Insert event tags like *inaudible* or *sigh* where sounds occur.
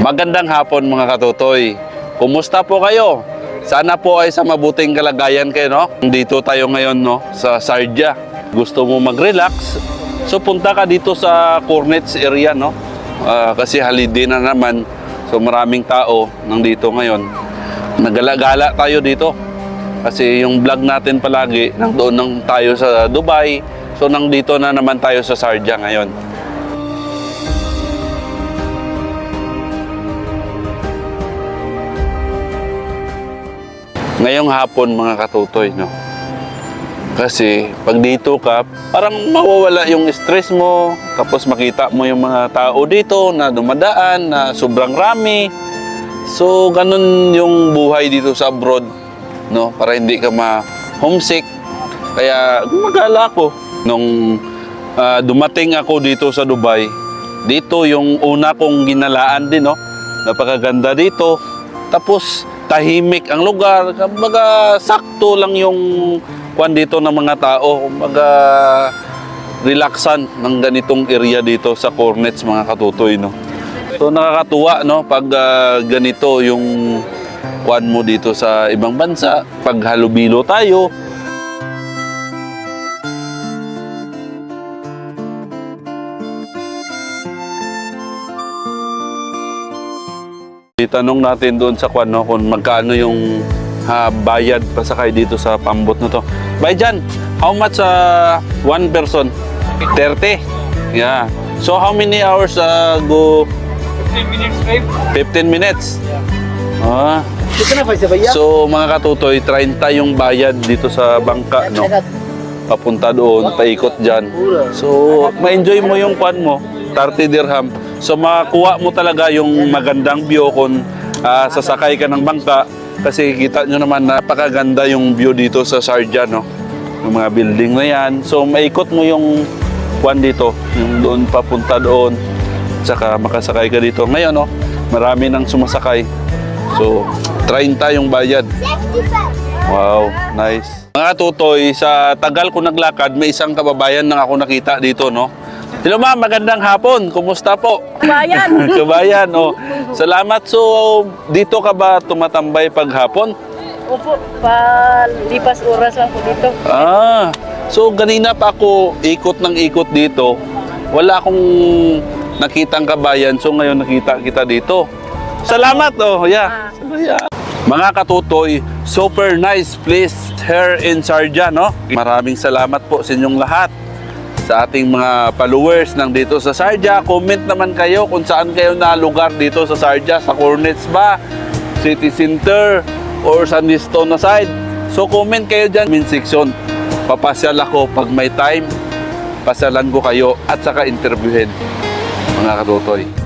Magandang hapon mga katutoy. Kumusta po kayo? Sana po ay sa mabuting kalagayan kayo, no? Dito tayo ngayon, no? Sa Sardia. Gusto mo mag-relax? So punta ka dito sa Cornets area, no? Ah, kasi holiday na naman. So maraming tao nandito ngayon. Nagala-gala tayo dito. Kasi yung vlog natin palagi, nandoon nang tayo sa Dubai. So nandito na naman tayo sa Sardia ngayon. Ngayong hapon mga katutoy, no? Kasi pag dito ka, parang mawawala yung stress mo, tapos makita mo yung mga tao dito na dumadaan, na sobrang rami. So, ganun yung buhay dito sa abroad, no? Para hindi ka ma-homesick. Kaya gumagala ako. Nung ah, dumating ako dito sa Dubai, dito yung una kong ginalaan din, no? Napakaganda dito. Tapos, tahimik ang lugar. Kumbaga, sakto lang yung kwan dito ng mga tao. Kumbaga, relaxan ng ganitong area dito sa Cornets, mga katutoy, no? So, nakakatuwa, no? Pag ah, ganito yung kwan mo dito sa ibang bansa, pag halubilo tayo, Itanong natin doon sa kwan, no, kung magkano yung ha, bayad pasakay dito sa pambot na to. Bay dyan, how much sa one person? 30. Yeah. So how many hours uh, go? 15 minutes drive. 15 minutes. Ah. Sa baya. So mga katutoy, 30 yung bayad dito sa bangka, no? Papunta doon, paikot dyan. So, ma-enjoy mo yung kwan mo, 30 dirham. So, makuha mo talaga yung magandang view kung ah, sasakay ka ng bangka. Kasi kita nyo naman, napakaganda yung view dito sa Sharjah, no? Yung mga building na yan. So, maikot mo yung kwan dito, yung doon papunta doon. Tsaka makasakay ka dito. Ngayon, no? Marami nang sumasakay. So, 30 yung bayad. Wow, nice. Mga tutoy, sa tagal ko naglakad, may isang kababayan na ako nakita dito, no? Hello ma'am, magandang hapon. Kumusta po? Bayan. *laughs* Kabayan, oh. Salamat. So, dito ka ba tumatambay pag hapon? Opo, palipas oras lang po dito. Ah, so ganina pa ako ikot ng ikot dito. Wala akong nakitang kabayan. So ngayon nakita kita dito. Salamat oh, yeah. yeah. Mga katutoy, super nice place here in Sharjah, no? Maraming salamat po sa inyong lahat sa ating mga followers ng dito sa Sharjah. Comment naman kayo kung saan kayo na lugar dito sa Sharjah, sa Cornets ba, City Center, or sa Nisto na side. So comment kayo dyan, min section. Papasyal ako pag may time, pasyalan ko kayo at saka interviewin mga katutoy.